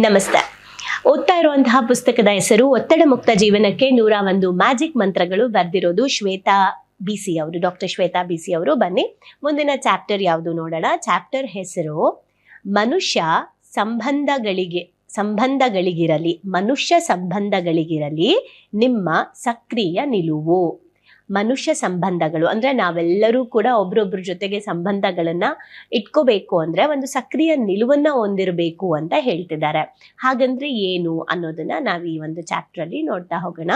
ನಮಸ್ತೆ. ಓದ್ತಾ ಇರುವಂತಹ ಪುಸ್ತಕದ ಹೆಸರು ಒತ್ತಡ ಮುಕ್ತ ಜೀವನಕ್ಕೆ ನೂರ ಒಂದು ಮ್ಯಾಜಿಕ್ ಮಂತ್ರಗಳು ಬರೆದಿರೋದು ಶ್ವೇತಾ ಬಿ ಸಿ ಅವರು, ಡಾಕ್ಟರ್ ಶ್ವೇತಾ ಬಿ ಸಿ ಅವರು. ಬನ್ನಿ, ಮುಂದಿನ ಚಾಪ್ಟರ್ ಯಾವುದು ನೋಡೋಣ. ಚಾಪ್ಟರ್ ಹೆಸರು, ಮನುಷ್ಯ ಸಂಬಂಧಗಳಿಗೆ, ಸಂಬಂಧಗಳಿಗಿರಲಿ, ಮನುಷ್ಯ ಸಂಬಂಧಗಳಿಗಿರಲಿ ನಿಮ್ಮ ಸಕ್ರಿಯ ನಿಲುವು. ಮನುಷ್ಯ ಸಂಬಂಧಗಳು. ಅಂದ್ರೆ ನಾವೆಲ್ಲರೂ ಕೂಡ ಒಬ್ರೊಬ್ರ ಜೊತೆಗೆ ಸಂಬಂಧಗಳನ್ನ ಇಟ್ಕೋಬೇಕು ಅಂದ್ರೆ ಒಂದು ಸಕ್ರಿಯ ನಿಲುವನ್ನ ಹೊಂದಿರಬೇಕು ಅಂತ ಹೇಳ್ತಿದ್ದಾರೆ. ಹಾಗಂದ್ರೆ ಏನು ಅನ್ನೋದನ್ನ ನಾವು ಈ ಒಂದು ಚಾಪ್ಟರ್ ಅಲ್ಲಿ ನೋಡ್ತಾ ಹೋಗೋಣ.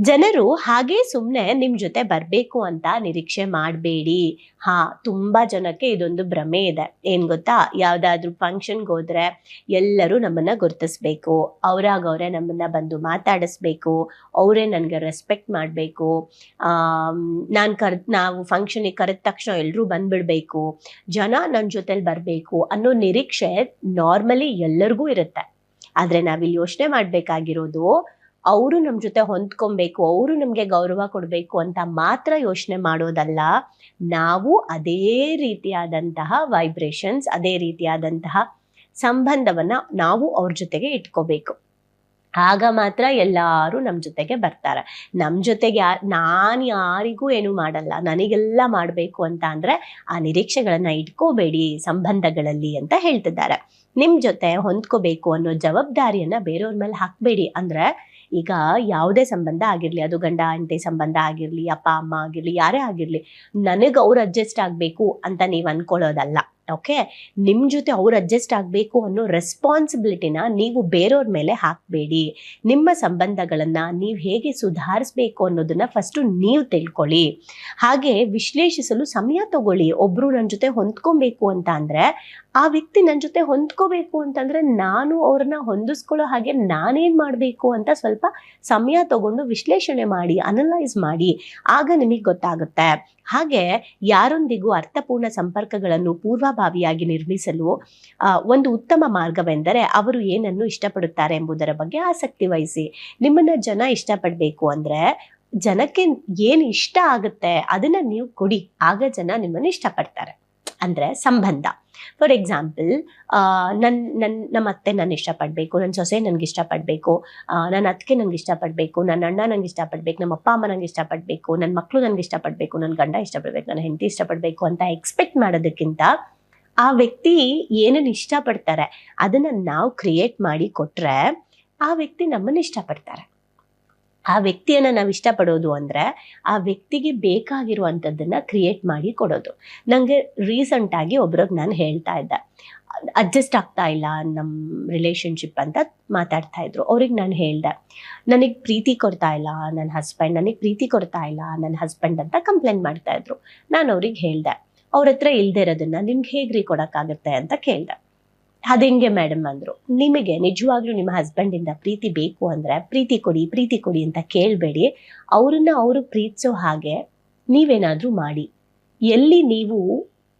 ಜನರು ಹಾಗೆ ಸುಮ್ಮನೆ ನಿಮ್ ಜೊತೆ ಬರಬೇಕು ಅಂತ ನಿರೀಕ್ಷೆ ಮಾಡಬೇಡಿ. ಹಾ, ತುಂಬಾ ಜನಕ್ಕೆ ಇದೊಂದು ಭ್ರಮೆ ಇದೆ. ಏನ್ ಗೊತ್ತಾ? ಯಾವ್ದಾದ್ರು ಫಂಕ್ಷನ್ಗೆ ಹೋದ್ರೆ ಎಲ್ಲರೂ ನಮ್ಮನ್ನ ಗುರ್ತಿಸ್ಬೇಕು. ಅವ್ರಾಗವ್ರೆ ಅವರೇ ನಮ್ಮನ್ನ ಬಂದು ಮಾತಾಡಿಸ್ಬೇಕು. ಅವರೇ ನನಗೆ ರೆಸ್ಪೆಕ್ಟ್ ಮಾಡಬೇಕು. ನಾನು ಕರ್, ನಾವು ಫಂಕ್ಷನಿಗೆ ಕರೆದ ತಕ್ಷಣ ಎಲ್ಲರೂ ಬಂದ್ಬಿಡ್ಬೇಕು. ಜನ ನನ್ನ ಜೊತೆಲಿ ಬರಬೇಕು ಅನ್ನೋ ನಿರೀಕ್ಷೆ ನಾರ್ಮಲಿ ಎಲ್ಲರಿಗೂ ಇರುತ್ತೆ. ಆದ್ರೆ ನಾವಿಲ್ಲಿ ಯೋಚನೆ ಮಾಡ್ಬೇಕಾಗಿರೋದು ಅವರು ನಮ್ಮ ಜೊತೆ ಹೊಂದ್ಕೊಬೇಕು, ಅವರು ನಮಗೆ ಗೌರವ ಕೊಡಬೇಕು ಅಂತ ಮಾತ್ರ ಯೋಚನೆ ಮಾಡೋದಲ್ಲ, ನಾವು ಅದೇ ರೀತಿಯಾದಂತಹ ವೈಬ್ರೇಷನ್ಸ್ ಅದೇ ರೀತಿಯಾದಂತಹ ಸಂಬಂಧವನ್ನ ನಾವು ಅವ್ರ ಜೊತೆಗೆ ಇಟ್ಕೋಬೇಕು. ಆಗ ಮಾತ್ರ ಎಲ್ಲರೂ ನಮ್ಮ ಜೊತೆಗೆ ಬರ್ತಾರೆ. ನಮ್ಮ ಜೊತೆಗೆ ನಾನು ಯಾರಿಗೂ ಏನು ಮಾಡಲ್ಲ. ನನಗೆಲ್ಲ ಮಾಡಬೇಕು ಅಂತ ಅಂದ್ರೆ ಆ ನಿರೀಕ್ಷೆಗಳನ್ನ ಇಟ್ಕೋಬೇಡಿ, ಸಂಬಂಧಗಳಲ್ಲಿ ಅಂತ ಹೇಳ್ತಿದ್ದಾರೆ. ನಿಮ್ ಜೊತೆ ಹೊಂದ್ಕೋಬೇಕು ಅನ್ನೋ ಜವಾಬ್ದಾರಿಯನ್ನ ಬೇರೆಯವ್ರ ಮೇಲೆ ಹಾಕ್ಬೇಡಿ ಅಂದ್ರೆ ಈಗ ಯಾವುದೇ ಸಂಬಂಧ ಆಗಿರ್ಲಿ, ಅದು ಗಂಡ, ಹೆಂಡತಿ ಸಂಬಂಧ ಆಗಿರ್ಲಿ, ಅಪ್ಪ, ಅಮ್ಮ ಆಗಿರ್ಲಿ, ಯಾರೇ ಆಗಿರ್ಲಿ, ನನಗೆ ಅವ್ರು ಅಡ್ಜಸ್ಟ್ ಆಗ್ಬೇಕು ಅಂತ ನೀವು ಅನ್ಕೊಳ್ಳೋದಲ್ಲ ಓಕೆ ನಿಮ್ ಜೊತೆ ಅವ್ರು ಅಡ್ಜಸ್ಟ್ ಆಗ್ಬೇಕು ಅನ್ನೋ ರೆಸ್ಪಾನ್ಸಿಬಿಲಿಟಿನ ನೀವು ಬೇರೆಯವ್ರ ಮೇಲೆ ಹಾಕ್ಬೇಡಿ. ನಿಮ್ಮ ಸಂಬಂಧಗಳನ್ನ ನೀವು ಹೇಗೆ ಸುಧಾರಿಸ್ಬೇಕು ಅನ್ನೋದನ್ನ ಫಸ್ಟ್ ನೀವು ತಿಳ್ಕೊಳ್ಳಿ. ಹಾಗೆ ವಿಶ್ಲೇಷಿಸಲು ಸಮಯ ತಗೊಳ್ಳಿ. ಒಬ್ರು ನನ್ನ ಜೊತೆ ಹೊಂದ್ಕೊಬೇಕು ಅಂತ ಅಂದ್ರೆ ಆ ವ್ಯಕ್ತಿ ನನ್ನ ಜೊತೆ ಹೊಂದ್ಕೋಬೇಕು ಅಂತಂದ್ರೆ ನಾನು ಅವ್ರನ್ನ ಹೊಂದಿಸ್ಕೊಳ್ಳೋ ಹಾಗೆ ನಾನೇನ್ ಮಾಡಬೇಕು ಅಂತ ಸ್ವಲ್ಪ ಸಮಯ ತಗೊಂಡು ವಿಶ್ಲೇಷಣೆ ಮಾಡಿ ಅನಲೈಸ್ ಮಾಡಿ, ಆಗ ನಿಮಗೆ ಗೊತ್ತಾಗುತ್ತೆ. ಹಾಗೆ ಯಾರೊಂದಿಗೂ ಅರ್ಥಪೂರ್ಣ ಸಂಪರ್ಕಗಳನ್ನು ಪೂರ್ವಭಾವಿಯಾಗಿ ನಿರ್ಮಿಸಲು ಒಂದು ಉತ್ತಮ ಮಾರ್ಗವೆಂದರೆ ಅವರು ಏನನ್ನು ಇಷ್ಟಪಡುತ್ತಾರೆ ಎಂಬುದರ ಬಗ್ಗೆ ಆಸಕ್ತಿ ವಹಿಸಿ. ನಿಮ್ಮನ್ನ ಜನ ಇಷ್ಟಪಡಬೇಕು ಅಂದ್ರೆ ಜನಕ್ಕೆ ಏನು ಇಷ್ಟ ಆಗುತ್ತೆ ಅದನ್ನ ನೀವು ಕೊಡಿ, ಆಗ ಜನ ನಿಮ್ಮನ್ನು ಇಷ್ಟಪಡ್ತಾರೆ. ಅಂದ್ರೆ ಸಂಬಂಧ. ಫಾರ್ ಎಕ್ಸಾಂಪಲ್ ನನ್ನ ನನ್ನ ನಮ್ಮ ಅತ್ತೆ ನಾನು ಇಷ್ಟಪಡಬೇಕು ನನ್ನ ಸೊಸೆ ನನಗೆ ಇಷ್ಟಪಡಬೇಕು ನನ್ನ ಅತ್ತಿಗೆ ನನಗೆ ಇಷ್ಟಪಡಬೇಕು ನನ್ನ ಅಣ್ಣ ನನಗೆ ಇಷ್ಟಪಡಬೇಕು, ನಮ್ಮ ಅಪ್ಪ ಅಮ್ಮ ನಂಗೆ ಇಷ್ಟಪಡಬೇಕು ನನ್ನ ಮಕ್ಕಳು ನನಗೆ ಇಷ್ಟಪಡಬೇಕು ನನ್ನ ಗಂಡ ಇಷ್ಟಪಡಬೇಕು ನನ್ನ ಹೆಂಡತಿ ಇಷ್ಟಪಡಬೇಕು ಅಂತ ಎಕ್ಸ್ಪೆಕ್ಟ್ ಮಾಡೋದಕ್ಕಿಂತ ಆ ವ್ಯಕ್ತಿ ಏನನ್ನು ಇಷ್ಟಪಡ್ತಾರೆ, ಅದನ್ನ ನಾವು ಕ್ರಿಯೇಟ್ ಮಾಡಿ ಕೊಟ್ಟರೆ ಆ ವ್ಯಕ್ತಿ ನಮ್ಮನ್ನು ಇಷ್ಟಪಡ್ತಾರೆ. ಆ ವ್ಯಕ್ತಿಯನ್ನ ನಾವು ಇಷ್ಟಪಡೋದು ಅಂದ್ರೆ ಆ ವ್ಯಕ್ತಿಗೆ ಬೇಕಾಗಿರುವಂಥದ್ದನ್ನು ಕ್ರಿಯೇಟ್ ಮಾಡಿ ಕೊಡೋದು. ನನಗೆ ರೀಸೆಂಟಾಗಿ ಒಬ್ರಿಗೆ ನಾನು ಹೇಳ್ತಾ ಇದ್ದೆ. ಅಡ್ಜಸ್ಟ್ ಆಗ್ತಾ ಇಲ್ಲ ನಮ್ಮ ರಿಲೇಷನ್ಶಿಪ್ ಅಂತ ಮಾತಾಡ್ತಾ ಇದ್ರು. ಅವ್ರಿಗೆ ನಾನು ಹೇಳ್ದೆ. ನನಗೆ ಪ್ರೀತಿ ಕೊಡ್ತಾ ಇಲ್ಲ ನನ್ನ ಹಸ್ಬೆಂಡ್ ನನಗೆ ಪ್ರೀತಿ ಕೊಡ್ತಾ ಇಲ್ಲ ನನ್ನ ಹಸ್ಬೆಂಡ್ ಅಂತ ಕಂಪ್ಲೇಂಟ್ ಮಾಡ್ತಾ ಇದ್ರು. ನಾನು ಅವ್ರಿಗೆ ಹೇಳ್ದೆ. ಅವ್ರ ಹತ್ರ ಇಲ್ಲದೆ ಇರೋದನ್ನ ನಿಮ್ಗೆ ಹೇಗೆ ರೀ ಕೊಡೋಕ್ಕಾಗುತ್ತೆ ಅಂತ ಕೇಳ್ದೆ. ಅതെಂಗೆ ಮೇಡಮ್ ಅಂದ್ರು? ನಿಮಗೆ ನಿಜವಾಗ್ಲೂ ನಿಮ್ಮ ಹಸ್ಬೆಂಡ್ ಇಂದ ಪ್ರೀತಿ ಬೇಕು ಅಂದ್ರೆ ಪ್ರೀತಿ ಕೊಡಿ ಪ್ರೀತಿ ಕೊಡಿ ಅಂತ ಕೇಳಬೇಡಿ. ಅವ್ರನ್ನ ಅವರು ಪ್ರೀತಿಸೋ ಹಾಗೆ ನೀವೇನಾದ್ರೂ ಮಾಡಿ. ಎಲ್ಲಿ ನೀವು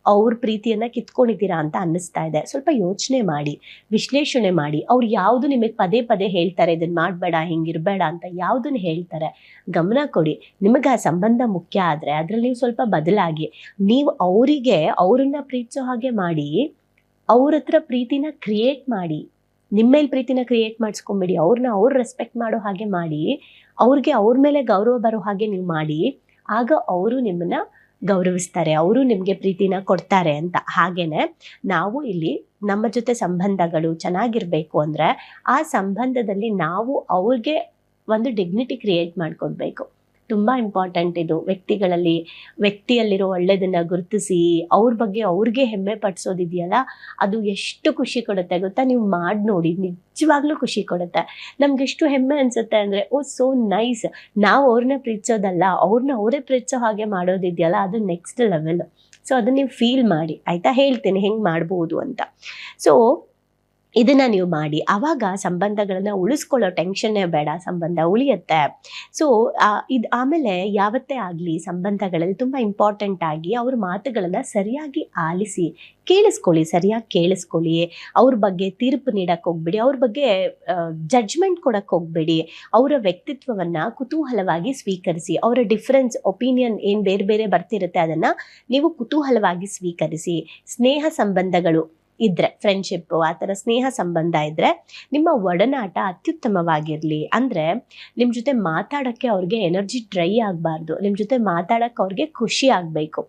ಅವ್ರ ಪ್ರೀತಿಯನ್ನ ಕಿತ್ಕೊಂಡಿದ್ದೀರಾ ಅಂತ ಅನ್ನಿಸ್ತಾ ಇದೆ. ಸ್ವಲ್ಪ ಯೋಚನೆ ಮಾಡಿ, ವಿಶ್ಲೇಷಣೆ ಮಾಡಿ. ಅವ್ರು ಯಾವುದು ನಿಮಗೆ ಪದೇ ಪದೇ ಹೇಳ್ತಾರೆ ಇದನ್ನ ಮಾಡಬೇಡ, ಹಿಂಗಿರ್ಬೇಡ ಅಂತ ಯಾವುದನ್ನ ಹೇಳ್ತಾರೆ, ಗಮನ ಕೊಡಿ. ನಿಮಗೆ ಆ ಸಂಬಂಧ ಮುಖ್ಯ ಆದ್ರೆ ಅದ್ರಲ್ಲಿ ಸ್ವಲ್ಪ ಬದಲಾಗಿ ನೀವು ಅವರಿಗೆ ಅವ್ರನ್ನ ಪ್ರೀತಿಸೋ ಹಾಗೆ ಮಾಡಿ. ಅವ್ರ ಹತ್ರ ಪ್ರೀತಿನ ಕ್ರಿಯೇಟ್ ಮಾಡಿ ನಿಮ್ಮೇಲೆ ಪ್ರೀತಿನ ಕ್ರಿಯೇಟ್ ಮಾಡಿಸ್ಕೊಂಬೇಡಿ ಅವ್ರನ್ನ ಅವ್ರು ರೆಸ್ಪೆಕ್ಟ್ ಮಾಡೋ ಹಾಗೆ ಮಾಡಿ, ಅವ್ರಿಗೆ ಅವ್ರ ಮೇಲೆ ಗೌರವ ಬರೋ ಹಾಗೆ ನೀವು ಮಾಡಿ, ಆಗ ಅವರು ನಿಮ್ಮನ್ನ ಗೌರವಿಸ್ತಾರೆ, ಅವರು ನಿಮಗೆ ಪ್ರೀತಿನ ಕೊಡ್ತಾರೆ ಅಂತ. ಹಾಗೇನೆ ನಾವು ಇಲ್ಲಿ ನಮ್ಮ ಜೊತೆ ಸಂಬಂಧಗಳು ಚೆನ್ನಾಗಿರ್ಬೇಕು ಅಂದ್ರೆ ಆ ಸಂಬಂಧದಲ್ಲಿ ನಾವು ಅವ್ರಿಗೆ ಒಂದು ಡಿಗ್ನಿಟಿ ಕ್ರಿಯೇಟ್ ಮಾಡ್ಕೊಡ್ಬೇಕು. ತುಂಬಾ ಇಂಪಾರ್ಟೆಂಟ್ ಇದು. ವ್ಯಕ್ತಿಗಳಲ್ಲಿ, ವ್ಯಕ್ತಿಯಲ್ಲಿರೋ ಒಳ್ಳೆಯದನ್ನ ಗುರುತಿಸಿ, ಅವ್ರ ಬಗ್ಗೆ ಅವ್ರಿಗೆ ಹೆಮ್ಮೆ ಪಡಿಸೋದಿದೆಯಲ್ಲ, ಅದು ಎಷ್ಟು ಖುಷಿ ಕೊಡುತ್ತೆ ಗೊತ್ತಾ? ನೀವು ಮಾಡಿ ನೋಡಿ, ನಿಜವಾಗ್ಲೂ ಖುಷಿ ಕೊಡುತ್ತೆ. ನಮ್ಗೆ ಎಷ್ಟು ಹೆಮ್ಮೆ ಅನ್ಸುತ್ತೆ ಅಂದ್ರೆ, ಓ ಸೋ ನೈಸ್ ನಾವು ಅವ್ರನ್ನ ಪ್ರೀತಿಸೋದಲ್ಲ ಅವ್ರನ್ನ ಅವರೇ ಪ್ರೀತಿಸೋ ಹಾಗೆ ಮಾಡೋದಿದೆಯಲ್ಲ, ಅದು ನೆಕ್ಸ್ಟ್ ಲೆವೆಲ್ ಸೊ ಅದನ್ನ ನೀವು ಫೀಲ್ ಮಾಡಿ. ಆಯಿತಾ? ಹೇಳ್ತೇನೆ, ಹೆಂಗ್ ಮಾಡ್ಬೋದು ಅಂತ. ಸೊ ಇದನ್ನ ನೀವು ಮಾಡಿ. ಆವಾಗ ಸಂಬಂಧಗಳನ್ನ ಉಳಿಸ್ಕೊಳ್ಳೋ ಟೆನ್ಷನ್ನೇ ಬೇಡ, ಸಂಬಂಧ ಉಳಿಯುತ್ತೆ. ಸೊ ಇದು ಆಮೇಲೆ ಯಾವತ್ತೇ ಆಗಲಿ ಸಂಬಂಧಗಳಲ್ಲಿ ತುಂಬ ಇಂಪಾರ್ಟೆಂಟ್ ಆಗಿ ಅವ್ರ ಮಾತುಗಳನ್ನ ಸರಿಯಾಗಿ ಆಲಿಸಿ, ಕೇಳಿಸ್ಕೊಳ್ಳಿ, ಸರಿಯಾಗಿ ಕೇಳಿಸ್ಕೊಳ್ಳಿ. ಅವ್ರ ಬಗ್ಗೆ ತೀರ್ಪು ನೀಡಕ್ಕೆ ಹೋಗ್ಬೇಡಿ, ಅವ್ರ ಬಗ್ಗೆ ಜಡ್ಜ್ಮೆಂಟ್ ಕೊಡಕ್ಕೆ ಹೋಗ್ಬೇಡಿ. ಅವರ ವ್ಯಕ್ತಿತ್ವವನ್ನ ಕುತೂಹಲವಾಗಿ ಸ್ವೀಕರಿಸಿ, ಅವರ ಡಿಫ್ರೆನ್ಸ್ ಒಪಿನಿಯನ್ ಏನು ಬೇರೆ ಬೇರೆ ಬರ್ತಿರುತ್ತೆ ಅದನ್ನ ನೀವು ಕುತೂಹಲವಾಗಿ ಸ್ವೀಕರಿಸಿ. ಸ್ನೇಹ ಸಂಬಂಧಗಳು ಇದ್ರೆ ಫ್ರೆಂಡ್ಶಿಪ್ ಆ ಥರ ಸ್ನೇಹ ಸಂಬಂಧ ಇದ್ರೆ, ನಿಮ್ಮ ಒಡನಾಟ ಅತ್ಯುತ್ತಮವಾಗಿರಲಿ. ಅಂದ್ರೆ ನಿಮ್ಮ ಜೊತೆ ಮಾತಾಡೋಕ್ಕೆ ಅವ್ರಿಗೆ ಎನರ್ಜಿ ಡ್ರೈ ಆಗಬಾರ್ದು. ನಿಮ್ಮ ಜೊತೆ ಮಾತಾಡೋಕ್ಕೆ ಅವ್ರಿಗೆ ಖುಷಿ ಆಗಬೇಕು.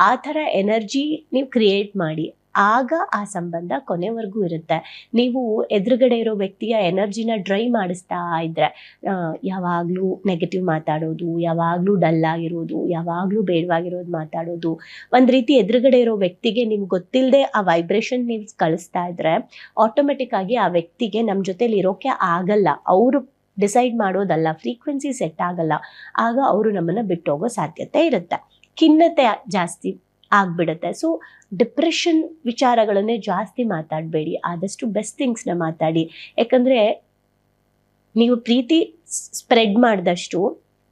ಆ ಥರ ಎನರ್ಜಿ ನೀವು ಕ್ರಿಯೇಟ್ ಮಾಡಿ. ಆಗ ಆ ಸಂಬಂಧ ಕೊನೆವರೆಗೂ ಇರುತ್ತೆ. ನೀವು ಎದುರುಗಡೆ ಇರೋ ವ್ಯಕ್ತಿಯ ಎನರ್ಜಿನ ಡ್ರೈ ಮಾಡಿಸ್ತಾ ಇದ್ರೆ ಯಾವಾಗಲೂ ನೆಗೆಟಿವ್ ಮಾತಾಡೋದು, ಯಾವಾಗಲೂ ಡಲ್ ಆಗಿರೋದು, ಯಾವಾಗಲೂ ಬೇಡವಾಗಿರೋದು ಮಾತಾಡೋದು. ಒಂದು ರೀತಿ ಎದುರುಗಡೆ ಇರೋ ವ್ಯಕ್ತಿಗೆ ನಿಮ್ಗೆ ಗೊತ್ತಿಲ್ಲದೆ ಆ ವೈಬ್ರೇಷನ್ ನೀವು ಕಳಿಸ್ತಾ ಇದ್ರೆ ಆಟೋಮೆಟಿಕ್ ಆಗಿ ಆ ವ್ಯಕ್ತಿಗೆ ನಮ್ಮ ಜೊತೆಲಿ ಇರೋಕೆ ಆಗಲ್ಲ. ಅವರು ಡಿಸೈಡ್ ಮಾಡೋದಲ್ಲ ಫ್ರೀಕ್ವೆನ್ಸಿ ಸೆಟ್ ಆಗಲ್ಲ. ಆಗ ಅವರು ನಮ್ಮನ್ನ ಬಿಟ್ಟು ಹೋಗೋ ಸಾಧ್ಯತೆ ಇರುತ್ತೆ. ಖಿನ್ನತೆ ಜಾಸ್ತಿ ಆಗ್ಬಿಡುತ್ತೆ. ಸೊ ಡಿಪ್ರೆಷನ್ ವಿಚಾರಗಳನ್ನೇ ಜಾಸ್ತಿ ಮಾತಾಡಬೇಡಿ. ಆದಷ್ಟು ಬೆಸ್ಟ್ ಥಿಂಗ್ಸ್ನ ಮಾತಾಡಿ. ಯಾಕಂದರೆ, ನೀವು ಪ್ರೀತಿ ಸ್ಪ್ರೆಡ್ ಮಾಡಿದಷ್ಟು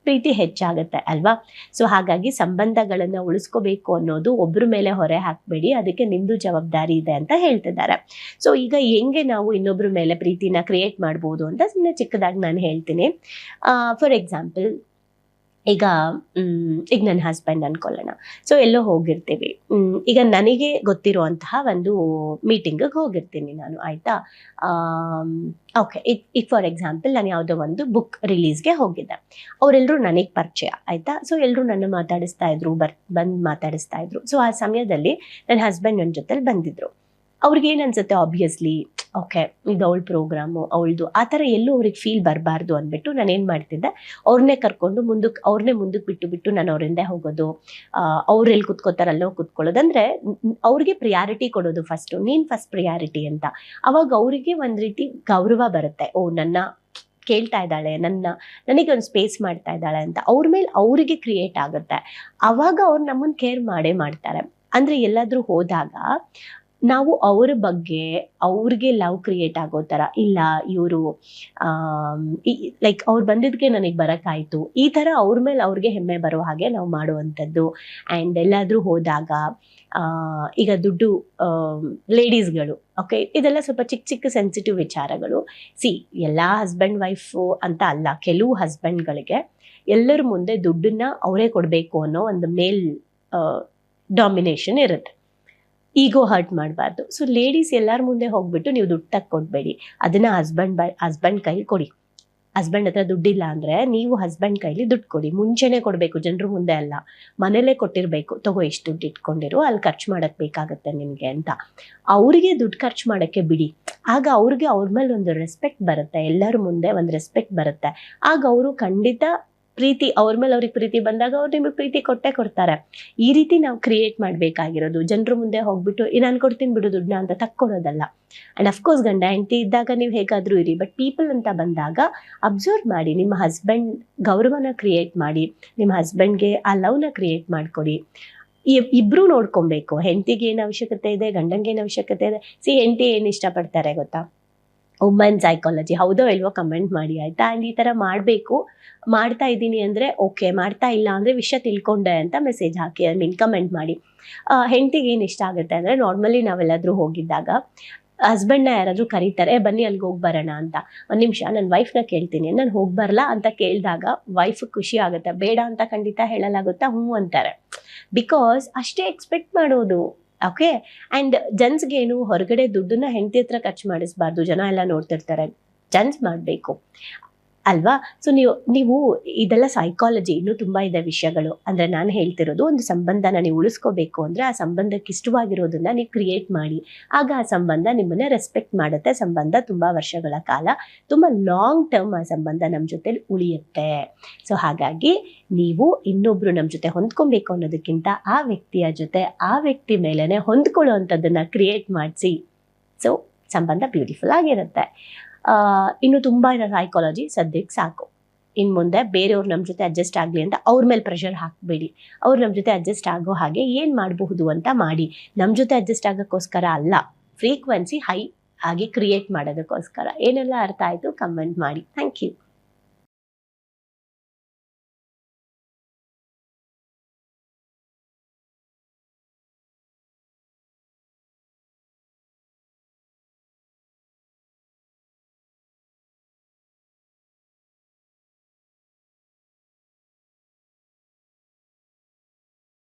ಪ್ರೀತಿ ಹೆಚ್ಚಾಗುತ್ತೆ ಅಲ್ವಾ? ಸೊ ಹಾಗಾಗಿ ಸಂಬಂಧಗಳನ್ನು ಉಳಿಸ್ಕೋಬೇಕು ಅನ್ನೋದು ಒಬ್ಬರ ಮೇಲೆ ಹೊರೆ ಹಾಕಬೇಡಿ. ಅದಕ್ಕೆ ನಿಮ್ಮದು ಜವಾಬ್ದಾರಿ ಇದೆ ಅಂತ ಹೇಳ್ತಿದ್ದಾರೆ. ಸೊ ಈಗ ಹೆಂಗೆ ನಾವು ಇನ್ನೊಬ್ಬರ ಮೇಲೆ ಪ್ರೀತಿನ ಕ್ರಿಯೇಟ್ ಮಾಡ್ಬೋದು ಅಂತ ಸುಮ್ಮನೆ ಚಿಕ್ಕದಾಗಿ ನಾನು ಹೇಳ್ತೀನಿ. ಫಾರ್ ಎಕ್ಸಾಂಪಲ್ ಈಗ ಈಗ ನನ್ನ ಹಸ್ಬೆಂಡ್ ಅನ್ಕೊಳ್ಳೋಣ ಸೊ ಎಲ್ಲೋ ಹೋಗಿರ್ತೀವಿ. ಈಗ ನನಗೆ ಗೊತ್ತಿರುವಂತಹ ಒಂದು ಮೀಟಿಂಗಿಗೆ ಹೋಗಿರ್ತೀನಿ ನಾನು, ಆಯಿತಾ? ಓಕೆ ಈಗ ಫಾರ್ ಎಕ್ಸಾಂಪಲ್ ನಾನು ಯಾವುದೋ ಒಂದು ಬುಕ್ ರಿಲೀಸ್ಗೆ ಹೋಗಿದ್ದೆ. ಅವರೆಲ್ಲರೂ ನನಗೆ ಪರಿಚಯ, ಆಯಿತಾ? ಸೊ ಎಲ್ಲರೂ ನನ್ನ ಮಾತಾಡಿಸ್ತಾ ಇದ್ರು, ಬರ್, ಬಂದು ಮಾತಾಡಿಸ್ತಾ ಇದ್ರು. ಸೊ ಆ ಸಮಯದಲ್ಲಿ ನನ್ನ ಹಸ್ಬೆಂಡ್ ನನ್ನ ಜೊತೆಲಿ ಬಂದಿದ್ರು. ಅವ್ರಿಗೆ ಏನು ಅನ್ಸುತ್ತೆ ಆಬ್ವಿಯಸ್ಲಿ ಓಕೆ ಇದು ಅವಳ ಪ್ರೋಗ್ರಾಮು ಅವಳದು. ಆ ಥರ ಎಲ್ಲೂ ಅವ್ರಿಗೆ ಫೀಲ್ ಬರಬಾರ್ದು ಅಂದ್ಬಿಟ್ಟು ನಾನು ಏನು ಮಾಡ್ತಿದ್ದೆ? ಅವ್ರನ್ನೇ ಕರ್ಕೊಂಡು ಮುಂದಕ್ಕೆ ಅವ್ರನ್ನೇ ಮುಂದಕ್ಕೆ ಬಿಟ್ಟು ಬಿಟ್ಟು ನಾನು ಅವ್ರಿಂದೆ ಹೋಗೋದು. ಅವ್ರು ಎಲ್ಲಿ ಕುತ್ಕೋತಾರೆ ಅಲ್ಲೋ ಕುತ್ಕೊಳ್ಳೋದು. ಅಂದರೆ ಅವ್ರಿಗೆ ಪ್ರಿಯಾರಿಟಿ ಕೊಡೋದು ಫಸ್ಟು ನೀನು ಫಸ್ಟ್ ಪ್ರಿಯಾರಿಟಿ ಅಂತ. ಅವಾಗ ಅವರಿಗೆ ಒಂದು ರೀತಿ ಗೌರವ ಬರುತ್ತೆ. ಓ, ನನ್ನ ಕೇಳ್ತಾ ಇದ್ದಾಳೆ, ನನ್ನ ನನಗೆ ಒಂದು ಸ್ಪೇಸ್ ಮಾಡ್ತಾ ಇದ್ದಾಳೆ ಅಂತ. ಅವ್ರ ಮೇಲೆ ಅವರಿಗೆ ಕ್ರಿಯೇಟ್ ಆಗುತ್ತೆ. ಅವಾಗ ಅವ್ರು ನಮ್ಮನ್ನು ಕೇರ್ ಮಾಡೇ ಮಾಡ್ತಾರೆ. ಅಂದರೆ ಎಲ್ಲಾದರೂ ಹೋದಾಗ ನಾವು ಅವರ ಬಗ್ಗೆ ಅವ್ರಿಗೆ ಲವ್ ಕ್ರಿಯೇಟ್ ಆಗೋ ಥರ ಇಲ್ಲ, ಇವರು ಲೈಕ್ ಅವ್ರು ಬಂದಿದ್ದಕ್ಕೆ ನನಗೆ ಬರೋಕ್ಕಾಯ್ತು ಈ ಥರ ಅವ್ರ ಮೇಲೆ ಅವ್ರಿಗೆ ಹೆಮ್ಮೆ ಬರೋ ಹಾಗೆ ನಾವು ಮಾಡುವಂಥದ್ದು. ಆ್ಯಂಡ್ ಎಲ್ಲಾದರೂ ಹೋದಾಗ ಈಗ ದುಡ್ಡು ಲೇಡೀಸ್ಗಳು ಓಕೆ ಇದೆಲ್ಲ ಸ್ವಲ್ಪ ಚಿಕ್ಕ ಚಿಕ್ಕ ಸೆನ್ಸಿಟಿವ್ ವಿಚಾರಗಳು. ಸಿ ಎಲ್ಲ ಹಸ್ಬೆಂಡ್ ವೈಫು ಅಂತ ಅಲ್ಲ, ಕೆಲವು ಹಸ್ಬೆಂಡ್ಗಳಿಗೆ ಎಲ್ಲರ ಮುಂದೆ ದುಡ್ಡನ್ನ ಅವರೇ ಕೊಡಬೇಕು ಅನ್ನೋ ಒಂದು ಮೇಲ್ ಡಾಮಿನೇಷನ್ ಇರುತ್ತೆ. ಈಗೋ ಹರ್ಟ್ ಮಾಡಬಾರ್ದು. ಸೊ ಲೇಡೀಸ್ ಎಲ್ಲರ ಮುಂದೆ ಹೋಗ್ಬಿಟ್ಟು ನೀವು ದುಡ್ಡು ತಕ್ಕೊಡ್ಬೇಡಿ. ಅದನ್ನ ಹಸ್ಬೆಂಡ್ ಬ ಹಸ್ಬೆಂಡ್ ಕೈಲಿ ಕೊಡಿ. ಹಸ್ಬೆಂಡ್ ಹತ್ರ ದುಡ್ಡಿಲ್ಲ ಅಂದ್ರೆ ನೀವು ಹಸ್ಬೆಂಡ್ ಕೈಲಿ ದುಡ್ಡು ಕೊಡಿ. ಮುಂಚೆನೆ ಕೊಡಬೇಕು, ಜನರ ಮುಂದೆ ಅಲ್ಲ. ಮನೇಲೇ ಕೊಟ್ಟಿರಬೇಕು. ತಗೋ, ಇಷ್ಟು ದುಡ್ಡು ಇಟ್ಕೊಂಡಿರು, ಅಲ್ಲಿ ಖರ್ಚು ಮಾಡೋಕ್ಕೆ ಬೇಕಾಗುತ್ತೆ ನಿಮಗೆ ಅಂತ. ಅವರಿಗೆ ದುಡ್ಡು ಖರ್ಚು ಮಾಡೋಕ್ಕೆ ಬಿಡಿ. ಆಗ ಅವ್ರಿಗೆ ಅವ್ರ ಮೇಲೆ ಒಂದು ರೆಸ್ಪೆಕ್ಟ್ ಬರುತ್ತೆ. ಎಲ್ಲರ ಮುಂದೆ ಒಂದು ರೆಸ್ಪೆಕ್ಟ್ ಬರುತ್ತೆ. ಆಗ ಅವರು ಖಂಡಿತ ಪ್ರೀತಿ, ಅವ್ರ ಮೇಲೆ ಅವ್ರಿಗೆ ಪ್ರೀತಿ ಬಂದಾಗ ಅವ್ರು ನಿಮಗೆ ಪ್ರೀತಿ ಕೊಟ್ಟೆ ಕೊಡ್ತಾರೆ. ಈ ರೀತಿ ನಾವು ಕ್ರಿಯೇಟ್ ಮಾಡಬೇಕಾಗಿರೋದು. ಜನರ ಮುಂದೆ ಹೋಗ್ಬಿಟ್ಟು "ಈ ನಾನು ಕೊಡ್ತೀನಿ ಬಿಡು ದುಡ್ಡನ್ನ ಅಂತ ತಕ್ಕೊಡೋದಲ್ಲ. ಆ್ಯಂಡ್ ಅಫ್ಕೋರ್ಸ್ ಗಂಡ, ಹೆಂಡತಿ ಇದ್ದಾಗ ನೀವು ಹೇಗಾದರೂ ಇರಿ. ಬಟ್ ಪೀಪಲ್ ಅಂತ ಬಂದಾಗ ಅಬ್ಸರ್ವ್ ಮಾಡಿ, ನಿಮ್ಮ ಹಸ್ಬೆಂಡ್ ಗೌರವನ ಕ್ರಿಯೇಟ್ ಮಾಡಿ, ನಿಮ್ಮ ಹಸ್ಬೆಂಡ್ಗೆ ಆ ಲವ್ನ ಕ್ರಿಯೇಟ್ ಮಾಡಿಕೊಡಿ. ಇಬ್ರು ನೋಡ್ಕೊಬೇಕು. ಹೆಂಡತಿಗೆ ಏನು ಅವಶ್ಯಕತೆ ಇದೆ ಗಂಡಂಗೆ ಏನು ಅವಶ್ಯಕತೆ ಇದೆ? ಸಿ, ಹೆಂಡತಿ ಏನು ಇಷ್ಟಪಡ್ತಾರೆ ಗೊತ್ತಾ? ವುಮನ್ ಸೈಕಾಲಜಿ ಹೌದೋ ಇಲ್ವೋ ಕಮೆಂಟ್ ಮಾಡಿ, ಆಯ್ತಾ? ಆ್ಯಂಡ್ ಈ ಥರ ಮಾಡಬೇಕು. ಮಾಡ್ತಾ ಇದ್ದೀನಿ ಅಂದರೆ ಓಕೆ ಮಾಡ್ತಾ ಇಲ್ಲ ಅಂದರೆ ವಿಷಯ ತಿಳ್ಕೊಂಡೆ ಅಂತ ಮೆಸೇಜ್ ಹಾಕಿ ಐ ಮೀನ್ ಕಮೆಂಟ್ ಮಾಡಿ. ಹೆಂಡತಿಗೆ ಏನು ಇಷ್ಟ ಆಗುತ್ತೆ ಅಂದರೆ ನಾರ್ಮಲಿ ನಾವೆಲ್ಲಾದರೂ ಹೋಗಿದ್ದಾಗ ಹಸ್ಬೆಂಡ್ನ ಯಾರಾದರೂ ಕರೀತಾರೆ, ಬನ್ನಿ ಅಲ್ಲಿಗೆ ಹೋಗಿ ಬರೋಣ ಅಂತ. ಒಂದು ನಿಮಿಷ ನನ್ನ ವೈಫ್ನ ಕೇಳ್ತೀನಿ. ನಾನು ಹೋಗಿ ಬರಲ್ಲ ಅಂತ ಕೇಳಿದಾಗ ವೈಫ್ ಖುಷಿ ಆಗುತ್ತೆ. ಬೇಡ ಅಂತ ಖಂಡಿತ ಹೇಳಲಾಗುತ್ತಾ? ಹ್ಞೂ ಅಂತಾರೆ. ಬಿಕಾಸ್ ಅಷ್ಟೇ ಎಕ್ಸ್ಪೆಕ್ಟ್ ಮಾಡೋದು. ಓಕೆ ಆ್ಯಂಡ್ ಜನ್ಸ್ಗೇನು ಹೊರಗಡೆ ದುಡ್ಡನ್ನ ಹೆಂಡತಿ ಹತ್ರ ಖರ್ಚು ಮಾಡಿಸ್ಬಾರ್ದು. ಜನ ಎಲ್ಲ ನೋಡ್ತಿರ್ತಾರೆ. ಜನ್ಸ್ ಮಾಡಬೇಕು. ಅಲ್ವಾ? ಸೊ ನೀವು ನೀವು ಇದೆಲ್ಲ ಸೈಕಾಲಜಿ ಇನ್ನೂ ತುಂಬ ಇದೆ ವಿಷಯಗಳು. ಅಂದರೆ ನಾನು ಹೇಳ್ತಿರೋದು ಒಂದು ಸಂಬಂಧನ ನೀವು ಉಳಿಸ್ಕೋಬೇಕು ಅಂದರೆ ಆ ಸಂಬಂಧಕ್ಕೆ ಇಷ್ಟವಾಗಿರೋದನ್ನ ನೀವು ಕ್ರಿಯೇಟ್ ಮಾಡಿ. ಆಗ ಆ ಸಂಬಂಧ ನಿಮ್ಮನ್ನ ರೆಸ್ಪೆಕ್ಟ್ ಮಾಡುತ್ತೆ. ಸಂಬಂಧ ತುಂಬ ವರ್ಷಗಳ ಕಾಲ ತುಂಬ ಲಾಂಗ್ ಟರ್ಮ್ ಆ ಸಂಬಂಧ ನಮ್ಮ ಜೊತೆಲಿ ಉಳಿಯುತ್ತೆ. ಸೊ ಹಾಗಾಗಿ ನೀವು ಇನ್ನೊಬ್ರು ನಮ್ಮ ಜೊತೆ ಹೊಂದ್ಕೊಬೇಕು ಅನ್ನೋದಕ್ಕಿಂತ ಆ ವ್ಯಕ್ತಿಯ ಜೊತೆ, ಆ ವ್ಯಕ್ತಿ ಮೇಲೇ ಹೊಂದ್ಕೊಳ್ಳೋ ಅಂಥದ್ದನ್ನು ಕ್ರಿಯೇಟ್ ಮಾಡಿಸಿ. ಸೊ ಸಂಬಂಧ ಬ್ಯೂಟಿಫುಲ್ ಆಗಿರುತ್ತೆ. ಇನ್ನು ತುಂಬ ಇರೋ ಸೈಕಾಲಜಿ ಸದ್ಯಕ್ಕೆ ಸಾಕು. ಇನ್ನು ಮುಂದೆ ಬೇರೆಯವ್ರು ನಮ್ಮ ಜೊತೆ ಅಡ್ಜಸ್ಟ್ ಆಗಲಿ ಅಂತ ಅವ್ರ ಮೇಲೆ ಪ್ರೆಷರ್ ಹಾಕಬೇಡಿ. ಅವ್ರು ನಮ್ಮ ಜೊತೆ ಅಡ್ಜಸ್ಟ್ ಆಗೋ ಹಾಗೆ ಏನು ಮಾಡಬಹುದು ಅಂತ ಮಾಡಿ. ನಮ್ಮ ಜೊತೆ ಅಡ್ಜಸ್ಟ್ ಆಗೋಕ್ಕೋಸ್ಕರ ಅಲ್ಲ ಫ್ರೀಕ್ವೆನ್ಸಿ ಹೈ ಆಗಿ ಕ್ರಿಯೇಟ್ ಮಾಡೋದಕ್ಕೋಸ್ಕರ. ಏನೆಲ್ಲ ಅರ್ಥ ಆಯಿತು ಕಮೆಂಟ್ ಮಾಡಿ. Thank you